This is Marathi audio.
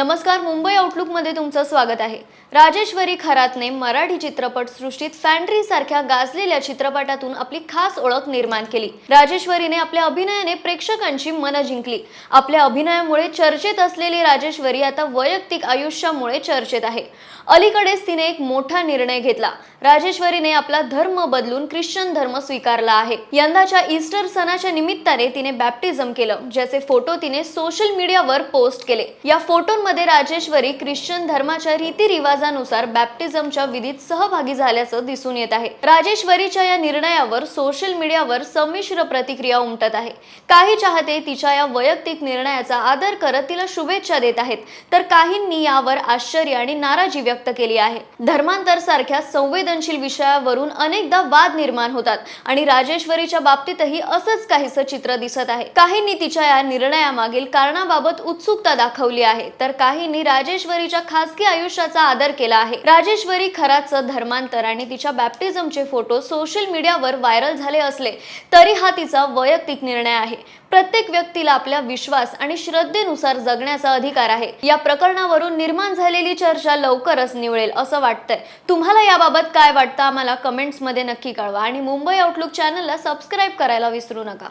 नमस्कार मुंबई आउटलुकमध्ये तुमचं स्वागत आहे. राजेश्वरी खरातने मराठी चित्रपटसृष्टीत फॅन्ड्री सारख्या गाजलेल्या चित्रपटातून आपली खास ओळख निर्माण केली. राजेश्वरीने आपल्या अभिनयाने प्रेक्षकांची मनं जिंकली. आपल्या अभिनयामुळे चर्चेत असलेली राजेश्वरी आता वैयक्तिक आयुष्यामुळे चर्चेत आहे. अलीकडेच तिने एक मोठा निर्णय घेतला. राजेश्वरीने आपला धर्म बदलून ख्रिश्चन धर्म स्वीकारला आहे. यंदाच्या ईस्टर सणाच्या निमित्ताने तिने बॅप्टिझम केलं ज्याचे फोटो तिने सोशल मीडियावर पोस्ट केले. या फोटोंमध्ये राजेश्वरी ख्रिश्चन धर्माच्या रीतिरिवाजानुसार बॅप्टिझमच्या विधीत सहभागी झाल्याचं दिसून येत आहे. राजेश्वरीच्या या निर्णयावर सोशल मीडियावर संमिश्र प्रतिक्रिया उमटत आहे. काही चाहते तिच्या या वैयक्तिक निर्णयाचा आदर करत तिला शुभेच्छा देत आहेत तर काहींनी यावर आश्चर्य आणि नाराजी व्यक्त केली आहे. धर्मांतर सारख्या संवेदनशील विषयावरून अनेकदा वाद निर्माण होतात आणि राजेश्वरीच्या बाबतीतही असंच काहीसं चित्र दिसत आहे. काहींनी तिच्या या निर्णयामागील कारणाबाबत उत्सुकता दाखवली आहे तर काहींनी राजेश्वरीच्या खासगी आयुष्याचा आदर केला आहे. राजेश्वरी खराचं धर्मांतर आणि तिच्या बॅप्टिझमचे फोटो सोशल मीडियावर व्हायरल झाले असले तरी हा तिचा वैयक्तिक निर्णय आहे. प्रत्येक व्यक्तीला आपल्या विश्वास आणि श्रद्धेनुसार जगण्याचा अधिकार आहे. या प्रकरणावरून निर्माण झालेली चर्चा लवकरच निवळेल असं वाटतंय. तुम्हाला याबाबत काय वाटतं आम्हाला कमेंट्समध्ये नक्की कळवा. आणि मुंबई आउटलुक चॅनलला सबस्क्राईब करायला विसरू नका.